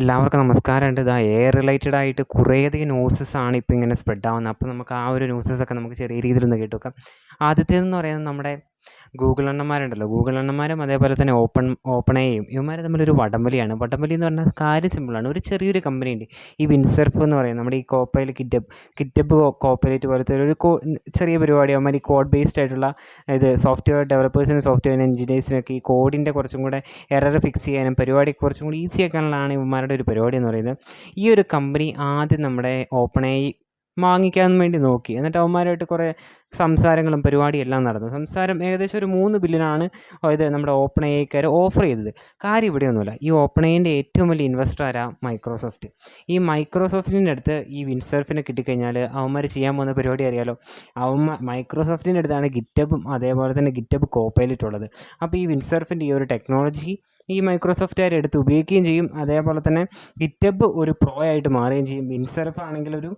എല്ലാവർക്കും നമസ്കാരമുണ്ട്. ഇതാ എയർ റിലേറ്റഡ് ആയിട്ട് കുറേയധികം ന്യൂസസ് ആണ് ഇപ്പോൾ ഇങ്ങനെ സ്പ്രെഡ് ആവുന്നത്. അപ്പോൾ നമുക്ക് ആ ഒരു ന്യൂസസ് ഒക്കെ നമുക്ക് ചെറിയ രീതിയിൽ ഒന്ന് കേട്ടു നോക്കാം. ആദ്യത്തേതെന്ന് പറയുന്നത് നമ്മുടെ ഗൂഗിൾ അണ്ണന്മാരുണ്ടല്ലോ. ഗൂഗിൾ അണ്ണന്മാരും അതേപോലെ തന്നെ ഓപ്പൺ ഓപ്പൺ ചെയ്യും ഇവന്മാർ തമ്മിലൊരു വടംവലിയാണ്. വടംവലി എന്ന് പറഞ്ഞാൽ കാര്യം സിമ്പിളാണ് ഒരു ചെറിയൊരു കമ്പനി ഉണ്ട്. ഈ വിൻസെർഫ് എന്ന് പറയുന്നത് നമ്മുടെ ഈ കോപ്പയിൽ കിറ്റപ്പ് കിറ്റപ്പ് കോപ്പയിലേറ്റ് പോലത്തെ ഒരു ചെറിയ പരിപാടി. അവന്മാർ ഈ കോഡ് ബേസ്ഡ് ആയിട്ടുള്ള ഇത് സോഫ്റ്റ്വെയർ ഡെവലപ്പേഴ്സിനും സോഫ്റ്റ്വെയർ എഞ്ചിനീയേഴ്സിനൊക്കെ ഈ കോഡിന്റെ കുറച്ചും കൂടെ എറർ ഫിക്സ് ചെയ്യാനും പരിപാടി കുറച്ചും കൂടി ഈസി ആക്കാനുള്ളതാണ് ഇവന്മാരുടെ ഒരു പരിപാടി എന്ന് പറയുന്നത്. ഈ ഒരു കമ്പനി ആദ്യം നമ്മുടെ ഓപ്പൺ ഐ വാങ്ങിക്കാൻ വേണ്ടി നോക്കി. എന്നിട്ട് അവന്മാരായിട്ട് കുറേ സംസാരങ്ങളും പരിപാടിയും എല്ലാം നടന്നു. സംസാരം ഏകദേശം ഒരു മൂന്ന് ബില്യനാണ് ഇത് നമ്മുടെ ഓപ്പൺ ഐക്കാർ ഓഫർ ചെയ്തത്. കാര്യം ഇവിടെയൊന്നുമില്ല. ഈ ഓപ്പൺ ഐന്റെ ഏറ്റവും വലിയ ഇൻവെസ്റ്റർ ആരാ? മൈക്രോസോഫ്റ്റ്. ഈ മൈക്രോസോഫ്റ്റിന്റെ അടുത്ത് ഈ വിൻസർഫിനെ കിട്ടിക്കഴിഞ്ഞാൽ അവന്മാർ ചെയ്യാൻ പോകുന്ന പരിപാടി അറിയാലോ? അവന്മാർ മൈക്രോസോഫ്റ്റിന്റെ അടുത്താണ് ഗിറ്റബും അതേപോലെ തന്നെ ഗിറ്റബ് കോപ്പയിലിട്ടുള്ളത്. അപ്പോൾ ഈ വിൻസർഫിന്റെ ഈ ഒരു ടെക്നോളജി ഈ മൈക്രോസോഫ്റ്റുകാർ എടുത്ത് ഉപയോഗിക്കുകയും ചെയ്യും. അതേപോലെ തന്നെ ഗിറ്റബ് ഒരു പ്രോ ആയിട്ട് മാറുകയും ചെയ്യും. വിൻസർഫ് ആണെങ്കിൽ ഒരു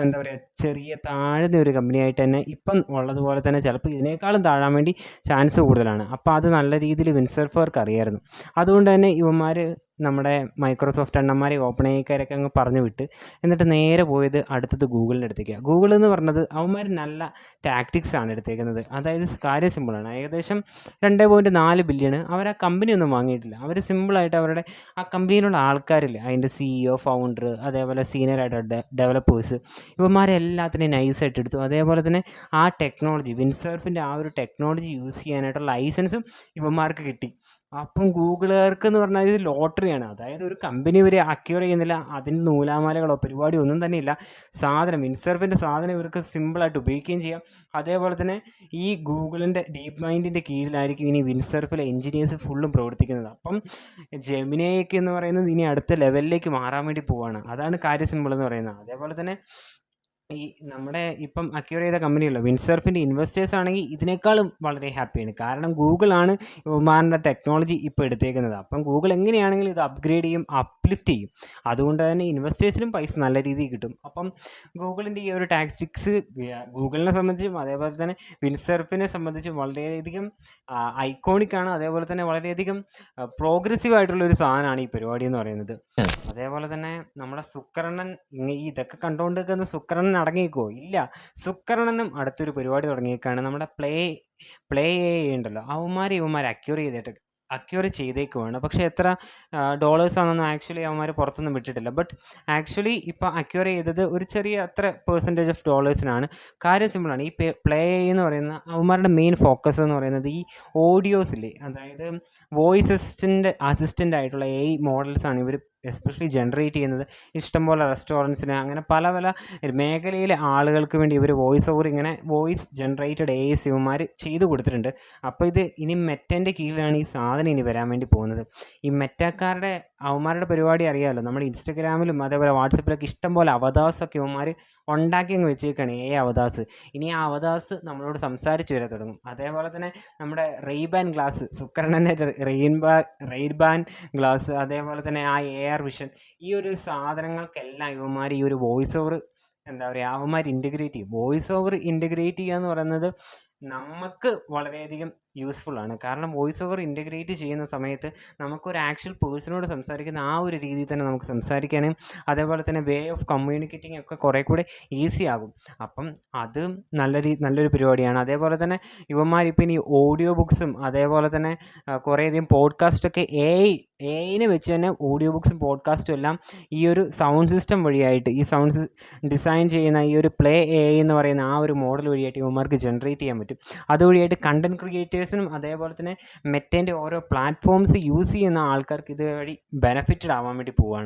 എന്താ പറയുക ചെറിയ താഴ്ന്ന ഒരു കമ്പനിയായിട്ട് തന്നെ ഇപ്പം ഉള്ളതുപോലെ തന്നെ ചിലപ്പോൾ ഇതിനേക്കാളും താഴാൻ വേണ്ടി ചാൻസ് കൂടുതലാണ്. അപ്പോൾ അത് നല്ല രീതിയിൽ വിൻസർഫർക്ക് അറിയായിരുന്നു. അതുകൊണ്ട് തന്നെ ഇവന്മാർ നമ്മുടെ മൈക്രോസോഫ്റ്റ് അണ്ണന്മാരെ ഓപ്പൺ ഐക്കാരൊക്കെ അങ്ങ് പറഞ്ഞു വിട്ട് എന്നിട്ട് നേരെ പോയത് അടുത്തത് ഗൂഗിളിന്റെ അടുത്തേക്കാണ് ഗൂഗിൾ എന്ന് പറഞ്ഞത് അവന്മാർ നല്ല ടാക്ടിക്സ് ആണ് എടുത്തേക്കുന്നത്. അതായത് കാര്യം സിമ്പിളാണ് ഏകദേശം രണ്ട് പോയിന്റ് നാല് ബില്യണ് അവർ ആ കമ്പനി ഒന്നും വാങ്ങിയിട്ടില്ല. അവർ സിമ്പിളായിട്ട് അവരുടെ ആ കമ്പനിയിലുള്ള ആൾക്കാരിൽ അതിന്റെ സിഇഒ ഫൗണ്ടർ അതേപോലെ സീനിയർ ആയിട്ട് ഡെവലപ്പേഴ്സ് ഇവന്മാരെ എല്ലാത്തിനെയും നൈസായിട്ട് എടുത്തു. അതേപോലെ തന്നെ ആ ടെക്നോളജി വിൻസർഫിന്റെ ആ ഒരു ടെക്നോളജി യൂസ് ചെയ്യാനായിട്ടുള്ള ലൈസൻസും ഇവന്മാർക്ക് കിട്ടി. അപ്പം ഗൂഗിളുകാർക്ക് എന്ന് പറഞ്ഞാൽ ഇത് ലോട്ടറിയാണ്. അതായത് ഒരു കമ്പനി ഇവർ അക്യൂർ ചെയ്യുന്നില്ല. അതിന് നൂലാമാലകളോ പരിപാടിയോ ഒന്നും തന്നെയില്ല സാധനം ഇൻസർഫിന്റെ സാധനം ഇവർക്ക് സിമ്പിളായിട്ട് ഉപയോഗിക്കുകയും ചെയ്യാം. അതേപോലെ തന്നെ ഈ ഗൂഗിളിന്റെ ഡീപ്പ് മൈൻഡിന്റെ കീഴിലായിരിക്കും ഇനി വിൻസർഫിലെ എഞ്ചിനീയേഴ്സ് ഫുള്ളും പ്രവർത്തിക്കുന്നത്. അപ്പം ജെമിനയൊക്കെ എന്ന് പറയുന്നത് ഇനി അടുത്ത ലെവലിലേക്ക് മാറാൻ വേണ്ടി പോവാണ്. അതാണ് കാര്യം സിമ്പിൾ എന്ന് പറയുന്നത്. അതേപോലെ തന്നെ ഈ നമ്മുടെ ഇപ്പം അക്യൂർ ചെയ്ത കമ്പനിയുള്ള വിൻസർഫിന്റെ ഇൻവെസ്റ്റേഴ്സ് ആണെങ്കിൽ ഇതിനേക്കാളും വളരെ ഹാപ്പിയാണ് കാരണം ഗൂഗിളാണ് ഉമാറിന്റെ ടെക്നോളജി ഇപ്പോൾ എടുത്തേക്കുന്നത്. അപ്പം ഗൂഗിൾ എങ്ങനെയാണെങ്കിലും ഇത് അപ്ഗ്രേഡ് ചെയ്യും അപ്ലിഫ്റ്റ് ചെയ്യും. അതുകൊണ്ട് തന്നെ ഇൻവെസ്റ്റേഴ്സിനും പൈസ നല്ല രീതിയിൽ കിട്ടും. അപ്പം ഗൂഗിളിന്റെ ഈ ഒരു ടാക്ടിക്സ് ഗൂഗിളിനെ സംബന്ധിച്ചും അതേപോലെ തന്നെ വിൻസർഫിനെ സംബന്ധിച്ചും വളരെയധികം ഐക്കോണിക് ആണ്. അതേപോലെ തന്നെ വളരെയധികം പ്രോഗ്രസീവ് ആയിട്ടുള്ള ഒരു സാധനമാണ് ഈ പരിപാടി എന്ന് പറയുന്നത്. അതേപോലെ തന്നെ നമ്മുടെ സുക്കരണൻ ഈ ഇതൊക്കെ കണ്ടുകൊണ്ട് നിൽക്കുന്ന സുക്കരണൻ അടങ്ങിയേക്കോ ഇല്ല. സുക്കരണനും അടുത്തൊരു പരിപാടി തുടങ്ങിയേക്കാണ്. നമ്മുടെ പ്ലേ പ്ലേ ഉണ്ടല്ലോ. അവന്മാർ ഇവന്മാർ അക്യൂർ ചെയ്തിട്ട് അക്യൂർ ചെയ്തേക്കുവാണ്. പക്ഷേ എത്ര ഡോളേഴ്സ് ആണെന്നൊന്നും ആക്ച്വലി അവന്മാർ പുറത്തൊന്നും വിട്ടിട്ടില്ല. ബട്ട് ആക്ച്വലി ഇപ്പോൾ അക്യൂർ ചെയ്തത് ഒരു ചെറിയ അത്ര പെർസെന്റേജ് ഓഫ് ഡോളേഴ്സിനാണ് കാര്യം സിമ്പിളാണ് ഈ പ്ലേ എന്ന് പറയുന്ന അവന്മാരുടെ മെയിൻ ഫോക്കസ് എന്ന് പറയുന്നത് ഈ ഓഡിയോസിലെ അതായത് വോയിസ് അസിസ്റ്റന്റ് അസിസ്റ്റന്റ് ആയിട്ടുള്ള എ മോഡൽസാണ് ഇവർ എസ്പെഷ്യലി ജനറേറ്റ് ചെയ്യുന്നത്. ഇഷ്ടംപോലെ റെസ്റ്റോറന്റ്സിന് അങ്ങനെ പല പല മേഖലയിലെ ആളുകൾക്ക് വേണ്ടി ഇവർ വോയിസ് ഓവർ ഇങ്ങനെ വോയിസ് ജനറേറ്റഡ് എ എസ് ഇവന്മാർ ചെയ്തു കൊടുത്തിട്ടുണ്ട്. അപ്പോൾ ഇത് ഇനി മെറ്റന്റെ കീഴിലാണ് ഈ സാധനം ഇനി വരാൻ വേണ്ടി പോകുന്നത്. ഈ മെറ്റക്കാരുടെ അവന്മാരുടെ പരിപാടി അറിയാമല്ലോ നമ്മുടെ ഇൻസ്റ്റഗ്രാമിലും അതേപോലെ വാട്സപ്പിലൊക്കെ ഇഷ്ടംപോലെ അവതാസൊക്കെ ഇവന്മാർ ഉണ്ടാക്കി അങ്ങ് വെച്ചേക്കാണ് ഏ അവതാസ്. ഇനി ആ അവതാസ് നമ്മളോട് സംസാരിച്ച് വരാൻ തുടങ്ങും. അതേപോലെ തന്നെ നമ്മുടെ റെയ്ബാൻ ഗ്ലാസ് സുക്കരണന്റെ റെയിൻബാ റെയ്ബാൻ ഗ്ലാസ് അതേപോലെ തന്നെ ആ എ ആർ വിഷൻ ഈ ഒരു സാധനങ്ങൾക്കെല്ലാം ഇവന്മാർ ഈ ഒരു വോയിസ് ഓവർ എന്താ പറയുക അവന്മാർ ഇന്റഗ്രേറ്റ് ചെയ്യും. വോയിസ് ഓവർ ഇന്റഗ്രേറ്റ് ചെയ്യുക എന്ന് പറയുന്നത് നമുക്ക് വളരെയധികം യൂസ്ഫുൾ ആണ്. കാരണം വോയിസ് ഓവർ ഇന്റഗ്രേറ്റ് ചെയ്യുന്ന സമയത്ത് നമുക്കൊരു ആക്ച്വൽ പേഴ്സണോട് സംസാരിക്കുന്ന ആ ഒരു രീതിയിൽ തന്നെ നമുക്ക് സംസാരിക്കാനും അതേപോലെ തന്നെ വേ ഓഫ് കമ്മ്യൂണിക്കേറ്റിംഗ് ഒക്കെ കുറേ കൂടെ ഈസി ആകും. അപ്പം അത് നല്ല രീതി നല്ലൊരു പരിപാടിയാണ്. അതേപോലെ തന്നെ ഇവന്മാരിപ്പോൾ ഇനി ഓഡിയോ ബുക്സും അതേപോലെ തന്നെ കുറേയധികം പോഡ്കാസ്റ്റൊക്കെ എ എ ഐനെ വെച്ച് തന്നെ ഓഡിയോ ബുക്സും പോഡ്കാസ്റ്റും എല്ലാം ഈ ഒരു സൗണ്ട് സിസ്റ്റം വഴിയായിട്ട് ഈ സൗണ്ട് ഡിസൈൻ ചെയ്യുന്ന ഈ ഒരു പ്ലേ എ എന്ന് പറയുന്ന ആ ഒരു മോഡൽ വഴിയായിട്ട് ഇവന്മാർക്ക് ജനറേറ്റ് ചെയ്യാൻ പറ്റും. അതുവഴിയായിട്ട് കണ്ടന്റ് ക്രിയേറ്റേഴ്സിനും അതേപോലെ തന്നെ മെറ്റേന്റെ ഓരോ പ്ലാറ്റ്ഫോംസ് യൂസ് ചെയ്യുന്ന ആൾക്കാർക്ക് ഇതുവഴി ബെനഫിറ്റഡ് ആവാൻ വേണ്ടി പോവുകയാണ്